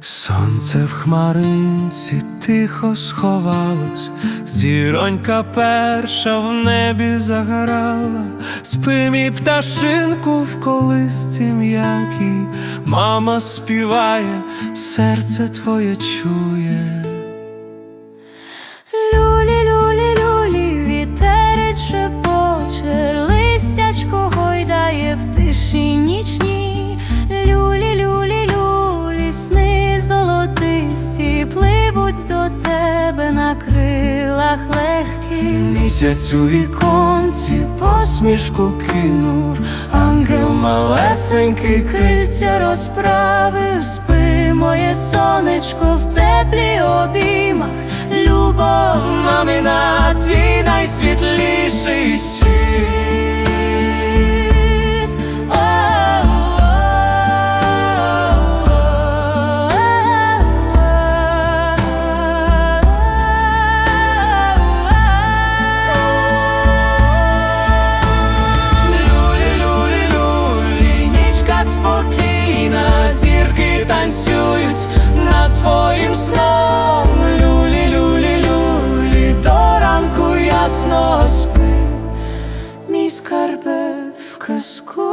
Сонце в хмаринці тихо сховалось, зіронька перша в небі загорала, спи мій пташинку в колисці м'якій, мама співає, серце твоє чує. Крилах легких. Місяць віконці посмішку кинув, ангел малесенький Крильця розправив, спи, моє сонечко в теплі обіймах, любов мамина, твій найсвітліший світ. Танцюють над твоїм сном. Люлі, люлі, люлі, до ранку ясно спи, мій скарбе в казку.